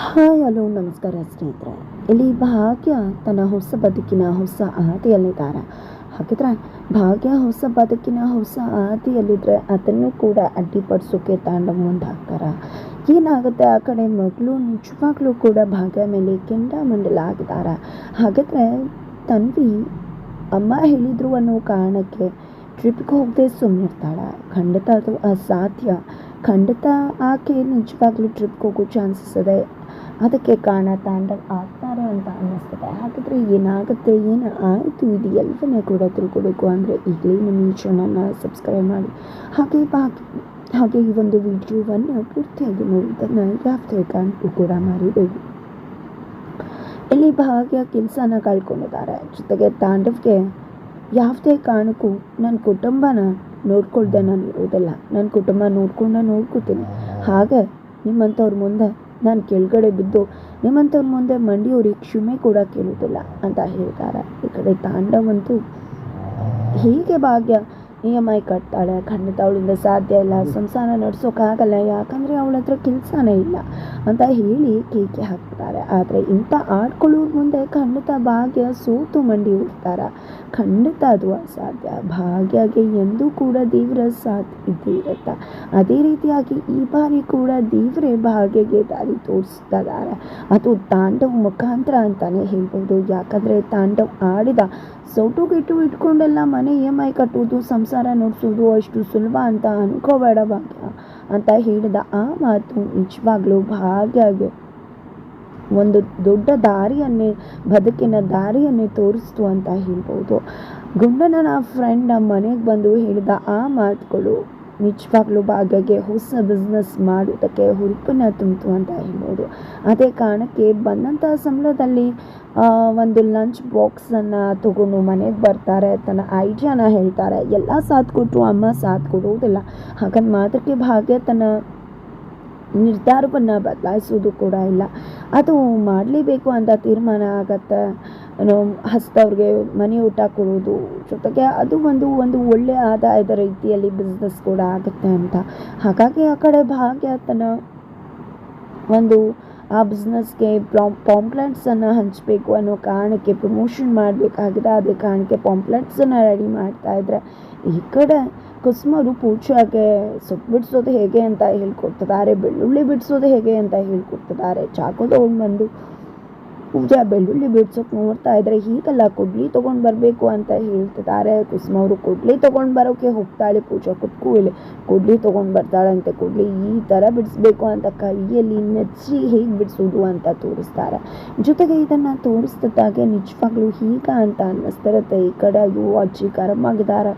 Hi hello, ನಮಸ್ಕಾರ ಸ್ನೇಹಿತರೆ. ಇಲ್ಲಿ ಭಾಗ್ಯ ತನ್ನ ಹೊಸ ಬದುಕಿನ ಹೊಸ ಆದಿಯಲ್ಲಿದ್ದಾರೆ ಹಾಗಿದ್ರೆ ಭಾಗ್ಯ ಹೊಸ ಬದುಕಿನ ಹೊಸ ಆದಿಯಲ್ಲಿದ್ದರೆ ಅದನ್ನು ಕೂಡ ಅಡ್ಡಿಪಡಿಸೋಕೆ ತಾಂಡವ ಮುಂದಾಗ್ತಾರೆ? ಏನಾಗುತ್ತೆ ಆ ಕಡೆ ಮಗಳು? ನಿಜವಾಗ್ಲೂ ಕೂಡ ಭಾಗ್ಯ ಮೇಲೆ ಕೆಂಡ ಮಂಡಲ ಆಗಿದ್ದಾರೆ ಹಾಗಿದ್ರೆ ತನ್ವಿ, ಅಮ್ಮ ಹೇಳಿದ್ರು ಅನ್ನೋ ಕಾರಣಕ್ಕೆ ಟ್ರಿಪ್ಗೆ ಹೋಗದೆ ಸುಮ್ಮನಿರ್ತಾಳೆ ಖಂಡಿತ ಅದು ಅಸಾಧ್ಯ. ಖಂಡಿತ ಆಕೆ ನಿಜವಾಗ್ಲೂ ಟ್ರಿಪ್ಗೆ ಹೋಗೋ ಚಾನ್ಸಸ್ ಇದೆ. ಅದಕ್ಕೆ ಕಾರಣ ತಾಂಡವ್ ಆಗ್ತಾರೆ ಅಂತ ಅನ್ನಿಸ್ತದೆ. ಹಾಗಿದ್ರೆ ಏನಾಗುತ್ತೆ, ಏನು ಆಯಿತು? ಇದು ಎಲ್ಲವನ್ನೇ ಕೂಡ ತಿಳ್ಕೊಬೇಕು ಅಂದರೆ ಈಗಲೇ ನಿಮ್ಮ ಈ ಚಾನಲ್ನ ಸಬ್ಸ್ಕ್ರೈಬ್ ಮಾಡಿ. ಹಾಗೆ ಬಾಕಿ ಹಾಗೆ ಈ ಒಂದು ವಿಡಿಯೋವನ್ನು ಪೂರ್ತಿಯಾಗಿ ನೋಡಿದ್ದನ್ನು ಯಾವುದೇ ಕಾರಣಕ್ಕೂ ಕೂಡ ಮರಿಬೇಡಿ. ಇಲ್ಲಿ ಭಾಗ್ಯ ಕೆಲಸನ ಕಳ್ಕೊಂಡಿದ್ದಾರೆ. ಜೊತೆಗೆ ತಾಂಡವ್ಗೆ ಯಾವುದೇ ಕಾರಣಕ್ಕೂ ನನ್ನ ಕುಟುಂಬನ ನೋಡ್ಕೊಳ್ದೆ ನಾನು ಇರೋದಿಲ್ಲ. ನನ್ನ ಕುಟುಂಬ ನೋಡ್ಕೊಂಡು ನೋಡ್ಕೋತೀನಿ. ಹಾಗೆ ನಿಮ್ಮಂಥವ್ರ ಮುಂದೆ ನಾನು ಕೆಳಗಡೆ ಬಿದ್ದು ನಿಮ್ಮಂಥವ್ರ ಮುಂದೆ ಮಂಡಿಯವ್ರಿಗೆ ಕ್ಷಮೆ ಕೂಡ ಕೇಳುವುದಿಲ್ಲ ಅಂತ ಹೇಳ್ತಾರೆ. ಈ ಕಡೆ ತಾಂಡವಂತೂ ಹೀಗೆ ಭಾಗ್ಯ ಇ ಎಂ ಐ ಕಟ್ತಾಳೆ. ಖಂಡಿತ ಅವಳಿಂದ ಸಾಧ್ಯ ಇಲ್ಲ. ಸಂಸಾರ ನಡೆಸೋಕ್ಕಾಗಲ್ಲ ಯಾಕಂದರೆ ಅವಳ ಹತ್ರ ಕೆಲಸನೇ ಇಲ್ಲ ಅಂತ ಹೇಳಿ ಕೇಕೆ ಹಾಕ್ತಾರೆ. ಆದರೆ ಇಂಥ ಆಡ್ಕೊಳ್ಳೋರ್ ಮುಂದೆ ಖಂಡಿತ ಭಾಗ್ಯ ಸೋತು ಮಂಡಿ ಹೋಗ್ತಾರೆ ಖಂಡಿತ ಅದು ಅಸಾಧ್ಯ. ಭಾಗ್ಯಗೆ ಎಂದೂ ಕೂಡ ದೇವರ ಸಾಧ್ಯ ಇದ್ದೇ ಇರುತ್ತೆ. ಅದೇ ರೀತಿಯಾಗಿ ಈ ಬಾರಿ ಕೂಡ ದೇವರೇ ಭಾಗ್ಯಗೆ ದಾರಿ ತೋರಿಸ್ತಾ ಇದ್ದಾರೆ ಅದು ತಾಂಡವ್ ಮುಖಾಂತರ ಅಂತಲೇ ಹೇಳ್ಬೋದು. ಯಾಕಂದರೆ ತಾಂಡವ್ ಆಡಿದ ಸೌಟು ಗಿಟ್ಟು ಇಟ್ಕೊಂಡೆಲ್ಲ ಮನೆ ಇ ಎಂ ಐ ಕಟ್ಟೋದು ಸಂಸಾರ ನಡೆಸೋದು ಅಷ್ಟು ಸುಲಭ ಅಂತ ಅನ್ಕೋಬೇಡ ಭಾಗ್ಯ ಅಂತ ಹೇಳಿದ ಆ ಮಾತು ನಿಜವಾಗ್ಲೂ ಭಾಗ್ಯಗೆ. ಒಂದು ದೊಡ್ಡ ದಾರಿಯನ್ನೇ, ಬದುಕಿನ ದಾರಿಯನ್ನೇ ತೋರಿಸ್ತು ಅಂತ ಹೇಳ್ಬೋದು. ಗುಂಡನ ಫ್ರೆಂಡ್ ಮನೆಗೆ ಬಂದು ಹೇಳಿದ ಆ ಮಾತುಗಳು ನಿಜವಾಗ್ಲೂ ಭಾಗ್ಯಗೆ ಹೊಸ ಬಿಸ್ನೆಸ್ ಮಾಡೋದಕ್ಕೆ ಹುರುಪನ್ನ ತುಂಬಿತು ಅಂತ ಹೇಳ್ಬೋದು. ಅದೇ ಕಾರಣಕ್ಕೆ ಬಂದಂಥ ಸಂಬಳದಲ್ಲಿ ಒಂದು ಲಂಚ್ ಬಾಕ್ಸನ್ನು ತಗೊಂಡು ಮನೆಗೆ ಬರ್ತಾರೆ, ತನ್ನ ಐಡಿಯಾನ ಹೇಳ್ತಾರೆ. ಎಲ್ಲ ಸಾಥ್ ಕೊಟ್ಟರು ಅಮ್ಮ ಸಾಥ್ ಕೊಡುವುದಿಲ್ಲ. ಹಾಗಂತ ಮಾತ್ರಕ್ಕೆ ಭಾಗ್ಯ ತನ್ನ ನಿರ್ಧಾರವನ್ನು ಬದಲಾಯಿಸೋದು ಕೂಡ ಇಲ್ಲ. ಅದು ಮಾಡಲೇಬೇಕು ಅಂತ ತೀರ್ಮಾನ ಆಗತ್ತೆ. ಹಸ್ತವ್ರಿಗೆ ಮನೆ ಊಟ ಕೊಡೋದು, ಜೊತೆಗೆ ಅದು ಒಂದು ಒಂದು ಒಳ್ಳೆಯ ಆದಾಯದ ರೀತಿಯಲ್ಲಿ ಬಿಸ್ನೆಸ್ ಕೂಡ ಆಗುತ್ತೆ ಅಂತ. ಹಾಗಾಗಿ ಆ ಕಡೆ ಭಾಗ್ಯ ಒಂದು ಆ ಬಿಸ್ನೆಸ್ಗೆ ಪಾಂಪ್ಲೆಟ್ಸನ್ನು ಹಂಚಬೇಕು ಅನ್ನೋ ಕಾರಣಕ್ಕೆ ಪ್ರಮೋಷನ್ ಮಾಡಬೇಕಾಗಿದೆ. ಅದೇ ಕಾರಣಕ್ಕೆ ಪಾಂಪ್ಲೆಟ್ಸನ್ನು ರೆಡಿ ಮಾಡ್ತಾ ಇದ್ದರೆ ಈ ಕಡೆ ಕುಸುಮರು ಪೂಜೆಗೆ ಸೊಪ್ಪು ಬಿಡಿಸೋದು ಹೇಗೆ ಅಂತ ಹೇಳ್ಕೊಡ್ತಿದ್ದಾರೆ, ಬೆಳ್ಳುಳ್ಳಿ ಬಿಡಿಸೋದು ಹೇಗೆ ಅಂತ ಹೇಳ್ಕೊಡ್ತಿದ್ದಾರೆ. ಚಾಕು ತೊಗೊಂಡು ಬಂದು ಪೂಜೆ ಬೆಳ್ಳುಳ್ಳಿ ಬಿಡ್ಸೋಕೆ ನೋಡ್ತಾ ಇದ್ರೆ ಹೀಗಲ್ಲ ಕೊಡ್ಲಿ ತೊಗೊಂಡು ಬರಬೇಕು ಅಂತ ಹೇಳ್ತಿದ್ದಾರೆ. ಕುಸುಮ ಅವರು ಕೊಡ್ಲಿ ತೊಗೊಂಡು ಬರೋಕೆ ಹೋಗ್ತಾಳೆ ಪೂಜಾ. ಕುತ್ಕೂ ಇಲ್ಲಿ ಕೊಡ್ಲಿ ತೊಗೊಂಡು ಬರ್ತಾಳಂತೆ ಕೊಡ್ಲಿ. ಈ ಥರ ಬಿಡಿಸ್ಬೇಕು ಅಂತ ಕೈಯಲ್ಲಿ ನೆಚ್ಚಿ ಹೇಗೆ ಬಿಡಿಸೋದು ಅಂತ ತೋರಿಸ್ತಾರೆ. ಜೊತೆಗೆ ಇದನ್ನು ತೋರಿಸ್ತಿದ್ದಾಗೆ ನಿಜವಾಗ್ಲೂ ಹೀಗ ಅಂತ ಅನ್ನಿಸ್ತಿರುತ್ತೆ. ಈ ಕಡೆ ಅಯ್ಯೋ ಅಜ್ಜಿ ಕರಮಾಗಿದ್ದಾರೆ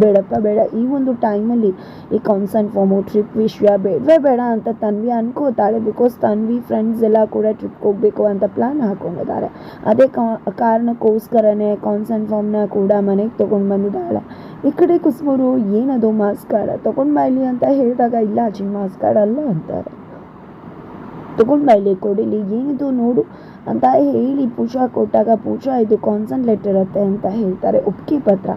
ಬೇಡಪ್ಪ, ಬೇಡ. ಈ ಒಂದು ಟೈಮಲ್ಲಿ ಈ ಕನ್ಸರ್ನ್ ಫಾರ್ಮು ಟ್ರಿಪ್ ವಿಶ್ವ ಬೇಡವೇ ಬೇಡ ಅಂತ ತನ್ವಿ ಅನ್ಕೋತಾಳೆ ಬಿಕಾಸ್ ತನ್ವಿ ಫ್ರೆಂಡ್ಸ್ ಎಲ್ಲ ಕೂಡ ಟ್ರಿಪ್ಗೆ ಹೋಗಬೇಕು ಅಂತ ಪ್ಲ್ಯಾನ್ ಹಾಕೊಂಡಿದ್ದಾರೆ. ಅದೇ ಕಾರಣಕ್ಕೋಸ್ಕರನೇ ಕಾನ್ಸರ್ನ್ ಫಾರ್ಮ್ನ ಕೂಡ ಮನೆಗೆ ತೊಗೊಂಡು ಬಂದಿದ್ದಾಳೆ. ಈ ಕಡೆ ಕುಸುಮರು, ಏನದು ಮಾಸ್ಕ್ ಕಾರ್ಡ್ ತೊಗೊಂಡು ಬಾಯ್ಲಿ ಅಂತ ಹೇಳಿದಾಗ, ಇಲ್ಲ ಅಜ್ಜಿ ಮಾಸ್ಕ್ ಕಾರ್ಡ್ ಅಲ್ಲ ಅಂತಾರೆ. ತೊಗೊಂಡು ಬಾಯ್ಲಿ ಕೊಡಿಲಿ. ಏನಿದು ನೋಡು. ಅಂತ ಹೇಳಿ, ಪೂಜಾ ಕೊಟ್ಟಾಗ ಪೂಜಾ, ಇದು ಕಾನ್ಸನ್ ಲೆಟರ್ ಇರುತ್ತೆ ಅಂತ ಹೇಳ್ತಾರೆ ಒಪ್ಪಿಗೆ ಪತ್ರ.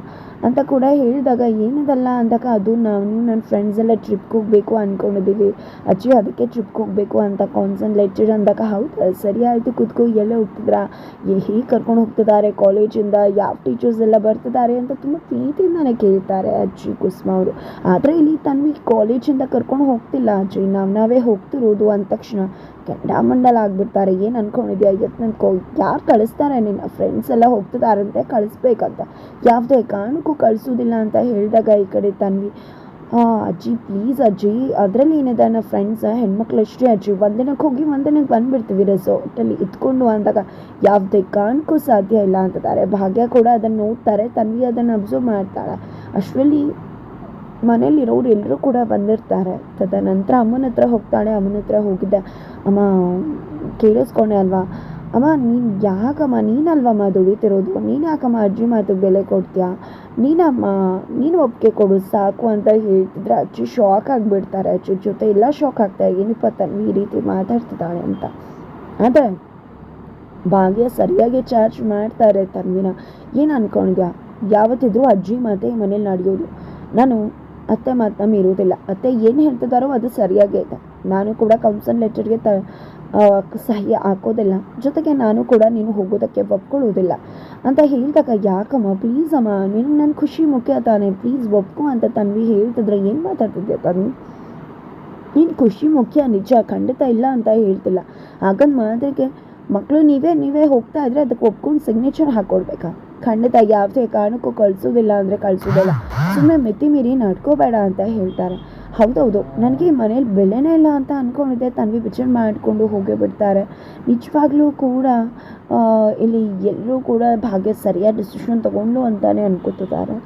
ಅಂತ ಕೂಡ ಹೇಳಿದಾಗ, ಏನಿದಲ್ಲ ಅಂದಾಗ, ಅದು ನಾನು ನನ್ನ ಫ್ರೆಂಡ್ಸ್ ಎಲ್ಲ ಟ್ರಿಪ್ಗೆ ಹೋಗಬೇಕು ಅಂದ್ಕೊಂಡಿದ್ದೀವಿ ಅಜ್ಜಿ, ಅದಕ್ಕೆ ಟ್ರಿಪ್ಗೆ ಹೋಗಬೇಕು ಅಂತ ಕಾನ್ಸನ್ ಲೆಟರ್ ಅಂದಾಗ, ಹೌದು, ಸರಿ ಆಯಿತು, ಕೂತ್ಕೋ, ಎಲ್ಲ ಹೋಗ್ತಿದ್ರಾ? ಹೇಗೆ ಕರ್ಕೊಂಡು ಹೋಗ್ತಿದ್ದಾರೆ ಕಾಲೇಜಿಂದ ಯಾವ ಟೀಚರ್ಸ್ ಎಲ್ಲ ಬರ್ತಿದ್ದಾರೆ? ಅಂತ ತುಂಬ ಪ್ರೀತಿಯಿಂದಾನೆ ಕೇಳ್ತಾರೆ ಅಜ್ಜಿ, ಕುಸುಮ ಅವರು. ಆದರೆ ಇಲ್ಲಿ ತನ್ವಿ ಕಾಲೇಜಿಂದ ಕರ್ಕೊಂಡು ಹೋಗ್ತಿಲ್ಲ, ಅಜ್ಜಿ, ನಾವು ನಾವೇ ಹೋಗ್ತಿರೋದು ಅಂದ ತಕ್ಷಣ. ಕೆಂಡಾಮಂಡಲ ಆಗಿಬಿಡ್ತಾರೆ. ಏನು ಅನ್ಕೊಂಡಿದ್ಯಾ? ಇವತ್ತು ನನ್ಕೋ ಯಾರು ಕಳಿಸ್ತಾರೆ? ನಿನ್ನ ಫ್ರೆಂಡ್ಸ್ ಎಲ್ಲ ಹೋಗ್ತಿದಾರಂತೆ, ಕಳಿಸ್ಬೇಕಂತ. ಯಾವುದೇ ಕಾರಣಕ್ಕೂ ಕಳಿಸೋದಿಲ್ಲ ಅಂತ ಹೇಳಿದಾಗ ಈ ಕಡೆ ತನ್ವಿ, ಆ, ಅಜ್ಜಿ ಪ್ಲೀಸ್ ಅಜ್ಜಿ, ಅದರಲ್ಲಿ ಏನಿದೆ? ನನ್ನ ಫ್ರೆಂಡ್ಸ್ ಹೆಣ್ಮಕ್ಳು ಅಷ್ಟೇ ಅಜ್ಜಿ? ಒಂದಿನಕ್ಕೆ ಹೋಗಿ ಒಂದಿನಕ್ಕೆ ಬಂದುಬಿಡ್ತೀವಿ ರೆಸಾರ್ಟಲ್ಲಿ ಇದ್ಕೊಂಡು ಅಂದಾಗ ಯಾವುದೇ ಕಾರಣಕ್ಕೂ ಸಾಧ್ಯ ಇಲ್ಲ ಅಂತಿದ್ದಾರೆ. ಭಾಗ್ಯ ಕೂಡ ಅದನ್ನು ನೋಡ್ತಾರೆ. ತನ್ವಿ ಅದನ್ನು ಅಬ್ಸರ್ವ್ ಮಾಡ್ತಾಳೆ. ಅಷ್ಟರಲ್ಲಿ ಮನೇಲಿರೋರು ಎಲ್ಲರೂ ಕೂಡ ಬಂದಿರ್ತಾರೆ. ತದನಂತರ ಅಮ್ಮನ ಹತ್ರ ಹೋಗ್ತಾಳೆ, ಅಮ್ಮನ ಹತ್ರ ಹೋಗಿದ್ದೆ. ಅಮ್ಮ, ಕೇಳಿಸ್ಕೊಂಡೆ ಅಲ್ವಾ? ಅಮ್ಮ, ನೀನು ಯಾಕಮ್ಮ, ನೀನಲ್ವಮ್ಮ ದುಡಿತಿರೋದು ನೀನು ಯಾಕಮ್ಮ ಅಜ್ಜಿ ಮಾತಿಗೆ ಬೆಲೆ ಕೊಡ್ತೀಯಾ? ನೀನಮ್ಮ, ನೀನು ಒಪ್ಪಿಗೆ ಕೊಡು, ಸಾಕು ಅಂತ ಹೇಳ್ತಿದ್ರೆ ಅಜ್ಜಿ ಶಾಕ್ ಆಗಿಬಿಡ್ತಾರೆ. ಅಜ್ಜಿ ಜೊತೆ ಎಲ್ಲ ಶಾಕ್ ಆಗ್ತಾರೆ. ಏನಪ್ಪ ತನ್ವಿ ಈ ರೀತಿ ಮಾತಾಡ್ತಿದ್ದಾಳೆ ಅಂತ. ಆದರೆ ಭಾಗ್ಯ ಸರಿಯಾಗಿ ಚಾರ್ಜ್ ಮಾಡ್ತಾರೆ ತನ್ವಿನ. ಏನು ಅನ್ಕೊಂಡಿದ್ಯಾ? ಯಾವತ್ತಿದ್ರೂ ಅಜ್ಜಿ ಮಾತೆ ಮನೇಲಿ ನಡೆಯೋದು. ನಾನು ಅತ್ತೆ ಮಾತನ್ನ ಇರುವುದಿಲ್ಲ ಅತ್ತೆ ಏನು ಹೇಳ್ತಿದ್ದಾರೋ ಅದು ಸರಿಯಾಗೇ ಇದೆ. ನಾನು ಕೂಡ ಕೌನ್ಸಲ್ ಲೆಟರ್ಗೆ ತ ಸಹ್ಯ ಹಾಕೋದಿಲ್ಲ. ಜೊತೆಗೆ ನಾನು ಕೂಡ ನೀನು ಹೋಗೋದಕ್ಕೆ ಒಪ್ಕೊಳ್ಳೋದಿಲ್ಲ ಅಂತ ಹೇಳಿದಾಗ, ಯಾಕಮ್ಮ ಪ್ಲೀಸ್ ಅಮ್ಮ, ನೀನು ನನ್ನ ಖುಷಿ ಮುಖ್ಯ ತಾನೆ. ಪ್ಲೀಸ್ ಒಪ್ಕೊ ಅಂತ ತನ್ವಿ ಹೇಳ್ತಿದ್ರೆ ಏನು ಮಾತಾಡ್ತಿದ್ದೆ ತನ್ವಿ? ನೀನು ಖುಷಿ ಮುಖ್ಯ, ನಿಜ, ಖಂಡಿತ ಇಲ್ಲ ಅಂತ ಹೇಳ್ತಿಲ್ಲ. ಹಾಗಂದ್ ಮಾತ್ರೆಗೆ ಮಕ್ಕಳು ನೀವೇ ನೀವೇ ಹೋಗ್ತಾ ಇದ್ರೆ ಅದಕ್ಕೆ ಒಪ್ಕೊಂಡು ಸಿಗ್ನೇಚರ್ ಹಾಕ್ಕೊಡ್ಬೇಕಾ ಖಂಡಿತ ಯಾವುದೇ ಕಾರಣಕ್ಕೂ ಕಳಿಸೋದಿಲ್ಲ ಅಂದರೆ ಕಳಿಸೋದಿಲ್ಲ. ಸುಮ್ಮನೆ ಮಿತಿ ಮೀರಿ ನಡ್ಕೋಬೇಡ ಅಂತ ಹೇಳ್ತಾರೆ. ಹೌದೌದು, ನನಗೆ ಈ ಮನೇಲಿ ಬೆಲೆನೇ ಇಲ್ಲ ಅಂತ ಅಂದ್ಕೊಂಡಿದ್ದೆ ತನ್ವಿ ವಿಚಾರ ಮಾಡಿಕೊಂಡು ಹೋಗೇ ಬಿಡ್ತಾರೆ. ನಿಜವಾಗ್ಲೂ ಕೂಡ ಇಲ್ಲಿ ಎಲ್ಲರೂ ಕೂಡ ಭಾಗ್ಯ ಸರಿಯಾದ ಡಿಸಿಷನ್ ತೊಗೊಂಡು ಅಂತಾನೆ ಅನ್ಕೋತಿದ್ದಾರೆ.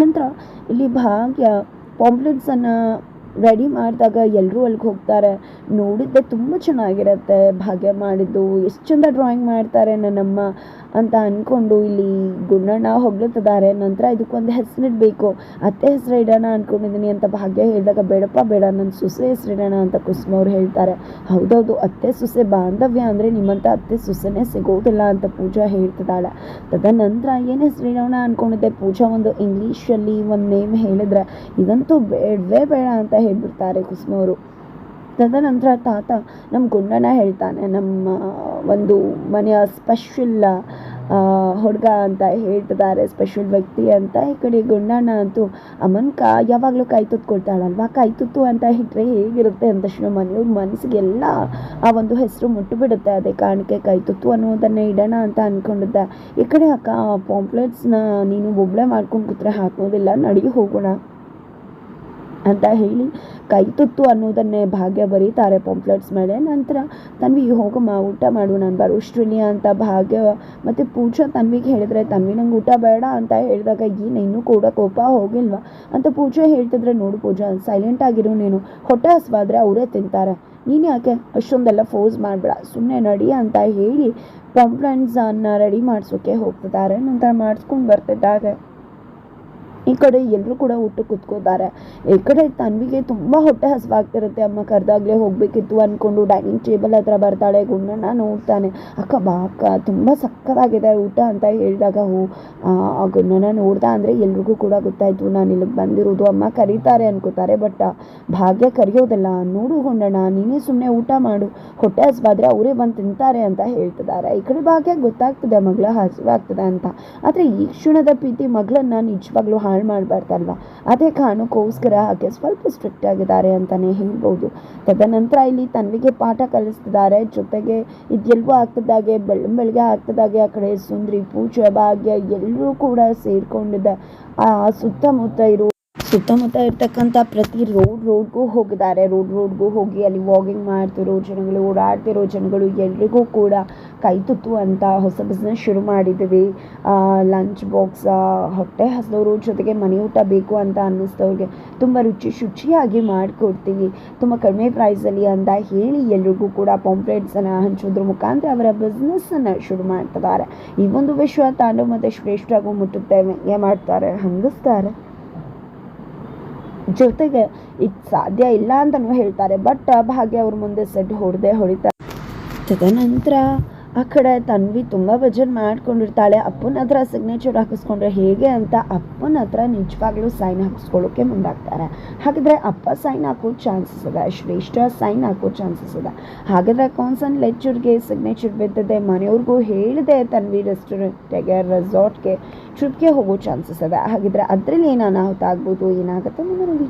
ನಂತರ ಇಲ್ಲಿ ಭಾಗ್ಯ ಪಾಂಪ್ಲೆಟ್ಸನ್ನು ರೆಡಿ ಮಾಡಿದಾಗ ಎಲ್ಲರೂ ಅಲ್ಲಿಗೆ ಹೋಗ್ತಾರೆ. ನೋಡಿದ್ದೆ ತುಂಬ ಚೆನ್ನಾಗಿರುತ್ತೆ. ಭಾಗ್ಯ ಮಾಡಿದ್ದು. ಎಷ್ಟು ಚಂದ ಡ್ರಾಯಿಂಗ್ ಮಾಡ್ತಾರೆ ನನ್ನಮ್ಮ. ಅಂತ ಅಂದ್ಕೊಂಡು ಇಲ್ಲಿ ಗುಂಡಣ್ಣ ಹೊಗಳುತ್ತಿದ್ದಾರೆ. ನಂತರ ಇದಕ್ಕೊಂದು ಹೆಸರಿಡಬೇಕು ಅತ್ತೆ ಹೆಸರು ಇಡೋಣ ಅಂದ್ಕೊಂಡಿದ್ದೀನಿ ಅಂತ ಭಾಗ್ಯ ಹೇಳಿದಾಗ, ಬೇಡಪ್ಪ, ಬೇಡ, ನನ್ನ ಸೊಸೆ ಹೆಸರು ಇಡೋಣ ಅಂತ ಕುಸುಮ ಅವ್ರು ಹೇಳ್ತಾರೆ. ಹೌದೌದು, ಅತ್ತೆ ಸೊಸೆ ಬಾಂಧವ್ಯ ಅಂದರೆ ನಿಮ್ಮಂಥ ಅತ್ತೆ ಸೊಸೆನೇ ಸಿಗೋದಿಲ್ಲ ಅಂತ ಪೂಜಾ ಹೇಳ್ತಿದ್ದಾಳೆ. ತದನಂತರ ಏನು ಹೆಸರು ಇಡೋಣ ಅಂದ್ಕೊಂಡಿದ್ದೆ ಪೂಜಾ ಒಂದು ಇಂಗ್ಲೀಷಲ್ಲಿ ಒಂದು ನೇಮ್ ಹೇಳಿದ್ರೆ, ಇದಂತೂ ಬೇಡವೇ ಬೇಡ ಅಂತ ಹೇಳ್ಬಿಡ್ತಾರೆ ಕುಸುಮ ಅವರು. ತದನಂತರ ತಾತ ನಮ್ಮ ಗುಂಡನ ಹೇಳ್ತಾನೆ, ನಮ್ಮ ಒಂದು ಮನೆಯ ಸ್ಪೆಷಲ್ ಹುಡುಗ ಅಂತ ಹೇಳ್ತಿದ್ದಾರೆ ಸ್ಪೆಷಲ್ ವ್ಯಕ್ತಿ ಅಂತ. ಈ ಕಡೆ ಗುಂಡಣ್ಣ ಅಂತೂ, ಅಮ್ಮನ ಯಾವಾಗಲೂ ಕೈ ತುತ್ತು ಕೊಡ್ತಾಳಲ್ವಾ ಕೈ ತುತ್ತು ಅಂತ ಇಟ್ಟರೆ ಹೇಗಿರುತ್ತೆ? ಅಂತ ತಕ್ಷಣ ಮನೆಯವ್ರ ಮನಸ್ಸಿಗೆಲ್ಲ ಆ ಒಂದು ಹೆಸರು ಮುಟ್ಟುಬಿಡುತ್ತೆ. ಅದೇ ಕಾರಣಕ್ಕೆ ಕೈ ತುತ್ತು ಅನ್ನೋದನ್ನೇ ಇಡೋಣ ಅಂತ ಅಂದ್ಕೊಂಡಿದ್ದೆ ಈ ಕಡೆ ಅಕ್ಕ ಪಾಂಪ್ಲೆಟ್ಸ್ನ ನೀನು ಒಬ್ಬಳೆ ಮಾಡ್ಕೊಂಡು ಕೂತ್ರೆ ಹಾಕೋದಿಲ್ಲ ನಡಿ ಹೋಗೋಣ. ಅಂತ ಹೇಳಿ ಕೈ ತುತ್ತು ಅನ್ನೋದನ್ನೇ ಭಾಗ್ಯ ಬರೀತಾರೆ ಪಾಂಪ್ಲೆಟ್ಸ್ ಮೇಲೆ. ನಂತರ ತನ್ವಿ ಹೋಗಮ್ಮ, ಊಟ ಮಾಡು, ನಾನು ಬರೋಷ್ಟ್ರಲ್ಲಿ ಅಂತ ಭಾಗ್ಯ ಮತ್ತು ಪೂಜಾ ತನ್ವಿಗೆ ಹೇಳಿದ್ರೆ, ತನ್ವಿ, ನಂಗೆ ಊಟ ಬೇಡ ಅಂತ ಹೇಳಿದಾಗ, ಏನು, ಇನ್ನೂ ಕೂಡ ಕೋಪ ಹೋಗಿಲ್ವಾ? ಅಂತ ಪೂಜಾ ಹೇಳ್ತಿದ್ರೆ, ನೋಡು ಪೂಜಾ ಸೈಲೆಂಟ್ ಆಗಿರು ನೀನು. ಹೊಟ್ಟೆ ಹಸ್ವಾದ್ರೆ ಅವರೇ ತಿಂತಾರೆ. ನೀನು ಯಾಕೆ ಅಷ್ಟೊಂದೆಲ್ಲ ಫೋಸ್ ಮಾಡಬೇಡ? ಸುಮ್ಮನೆ ನಡಿ ಅಂತ ಹೇಳಿ ಪಾಂಪ್ಲೆಟ್ಸನ್ನು ರೆಡಿ ಮಾಡಿಸೋಕೆ ಹೋಗ್ತಿದ್ದಾರೆ. ನಂತರ ಮಾಡಿಸ್ಕೊಂಡು ಬರ್ತಿದ್ದಾಗ ಈ ಕಡೆ ಎಲ್ಲರೂ ಕೂಡ ಊಟ ಕೂತ್ಕೋತಾರೆ ಈ ಕಡೆ ತನ್ವಿಗೆ ತುಂಬ ಹೊಟ್ಟೆ ಹಸಿವಾಗ್ತಿರುತ್ತೆ. ಅಮ್ಮ ಕರೆದಾಗಲೇ ಹೋಗಬೇಕಿತ್ತು ಅಂದ್ಕೊಂಡು ಡೈನಿಂಗ್ ಟೇಬಲ್ ಹತ್ರ ಬರ್ತಾಳೆ. ಗುಂಡಣ್ಣ ನೋಡ್ತಾನೆ, ಅಕ್ಕ ಬಾ ಅಕ್ಕ ತುಂಬ ಸಕ್ಕತ್ತಾಗಿದೆ ಊಟ ಅಂತ ಹೇಳಿದಾಗ ಹೋ. ಆ ಗುಂಡಣ್ಣ ನೋಡ್ದ ಅಂದರೆ ಎಲ್ರಿಗೂ ಕೂಡ ಗೊತ್ತಾಯಿತು, ನಾನು ಇಲ್ಲಿಗೆ ಬಂದಿರೋದು ಅಮ್ಮ ಕರೀತಾರೆ ಅನ್ಕೋತಾರೆ, ಬಟ್ ಭಾಗ್ಯ ಕರೆಯೋದಿಲ್ಲ. ನೋಡು ಗುಂಡಣ್ಣ, ನೀನೇ ಸುಮ್ಮನೆ ಊಟ ಮಾಡು. ಹೊಟ್ಟೆ ಹಸಿವಾದ್ರೆ ಅವರೇ ಬಂದು ತಿಂತಾರೆ ಅಂತ ಹೇಳ್ತಿದ್ದಾರೆ. ಈ ಕಡೆ ಭಾಗ್ಯ ಗೊತ್ತಾಗ್ತದೆ ಮಗಳ ಹಸಿವಾಗ್ತದೆ ಅಂತ. ಆದರೆ ಈ ಕ್ಷಣದ ಪ್ರೀತಿ ಮಗಳನ್ನ ನಿಜವಾಗ್ಲೂ ಹಾಳು ಮಾಡಬಾರ್ದಲ್ವ? ಅದೇ ಕಾರಣಕ್ಕೋಸ್ಕರ ಹಾಗೆ ಸ್ವಲ್ಪ ಸ್ಟ್ರಿಕ್ಟ್ ಆಗಿದ್ದಾರೆ ಅಂತಲೇ ಹೇಳ್ಬೋದು. ತದನಂತರ ಇಲ್ಲಿ ತನ್ವಿಗೆ ಪಾಠ ಕಲಿಸ್ತಿದ್ದಾರೆ. ಜೊತೆಗೆ ಇದೆಲ್ವೂ ಆಗ್ತದಾಗೆ ಬೆಳ್ಳ ಬೆಳಗ್ಗೆ ಆಗ್ತದಾಗೆ ಆ ಕಡೆ ಸುಂದ್ರಿ, ಪೂಜೆ, ಭಾಗ್ಯ ಎಲ್ಲರೂ ಕೂಡ ಸೇರಿಕೊಂಡಿದ್ದ ಆ ಸುತ್ತಮುತ್ತ ಇರೋ ಸುತ್ತಮುತ್ತ ಇರ್ತಕ್ಕಂಥ ಪ್ರತಿ ರೋಡ್ ರೋಡ್ಗೂ ಹೋಗಿದ್ದಾರೆ. ರೋಡ್ ರೋಡ್ಗೂ ಹೋಗಿ ಅಲ್ಲಿ ವಾಕಿಂಗ್ ಮಾಡ್ತಿರೋ ಜನಗಳು, ಓಡಾಡ್ತಿರೋ ಜನಗಳು ಎಲ್ರಿಗೂ ಕೂಡ ಕೈ ಅಂತ ಹೊಸ ಬಿಸ್ನೆಸ್ ಶುರು ಮಾಡಿದ್ದೀವಿ. ಲಂಚ್ ಬಾಕ್ಸ್ ಹೊಟ್ಟೆ ಹಸಿದವರು ಜೊತೆಗೆ ಮನೆ ಊಟ ಬೇಕು ಅಂತ ಅನ್ನಿಸ್ದವ್ರಿಗೆ ತುಂಬ ರುಚಿ ಶುಚಿಯಾಗಿ ಮಾಡಿಕೊಡ್ತೀವಿ. ತುಂಬ ಕಡಿಮೆ ಪ್ರೈಸಲ್ಲಿ ಅಂತ ಹೇಳಿ ಎಲ್ರಿಗೂ ಕೂಡ ಪಾಂಪ್ಲೇಟ್ಸನ್ನು ಹಂಚೋದ್ರ ಮುಖಾಂತರ ಅವರ ಬಿಸ್ನೆಸ್ಸನ್ನು ಶುರು ಮಾಡ್ತಿದ್ದಾರೆ. ಈ ಒಂದು ವಿಶ್ವ ತಾಂಡು ಮತ್ತು ಶ್ರೇಷ್ಠವಾಗೂ ಮುಟ್ಟುತ್ತೇವೆ. ಮಾಡ್ತಾರೆ? ಹಂಗಿಸ್ತಾರೆ. ಜೊತೆಗೆ ಇದು ಸಾಧ್ಯ ಇಲ್ಲ ಅಂತಲೂ ಹೇಳ್ತಾರೆ. ಬಟ್ ಭಾಗ್ಯ ಅವ್ರ ಮುಂದೆ ಸೆಡ್ ಹೊಡೆದೇ ಹೊಡಿತಾರೆ ತದನಂತರ ಆ ಕಡೆ ತನ್ವಿ ತುಂಬ ಬಜೆಟ್ ಮಾಡ್ಕೊಂಡಿರ್ತಾಳೆ. ಅಪ್ಪನ ಹತ್ರ ಸಿಗ್ನೇಚರ್ ಹಾಕಿಸ್ಕೊಂಡ್ರೆ ಹೇಗೆ ಅಂತ ಅಪ್ಪನ ಹತ್ರ ನಿಜವಾಗ್ಲೂ ಸೈನ್ ಹಾಕಿಸ್ಕೊಳ್ಳೋಕೆ ಮುಂದಾಗ್ತಾರೆ. ಹಾಗಿದ್ರೆ ಅಪ್ಪ ಸೈನ್ ಹಾಕೋ ಚಾನ್ಸಸ್ ಇದೆ, ಶ್ರೇಷ್ಠ ಸೈನ್ ಹಾಕೋ ಚಾನ್ಸಸ್ ಇದೆ. ಹಾಗಿದ್ರೆ ಕಾನ್ಸನ್ ಲೆಚ್ಚರ್ಗೆ ಸಿಗ್ನೇಚರ್ ಬಿದ್ದಿದೆ, ಮನೆಯವ್ರಿಗೂ ಹೇಳಿದೆ ತನ್ವಿ ರೆಸ್ಟೋರೆಂಟ್ಗೆ ರೆಸಾರ್ಟ್ಗೆ ಟ್ರಿಪ್ಗೆ ಹೋಗೋ ಚಾನ್ಸಸ್ ಇದೆ. ಹಾಗಿದ್ರೆ ಅದರಲ್ಲಿ ಏನು ಅನಾಹುತ ಆಗ್ಬೋದು, ಏನಾಗುತ್ತೆ ನಿಮ್ಮ ನೋಡಿ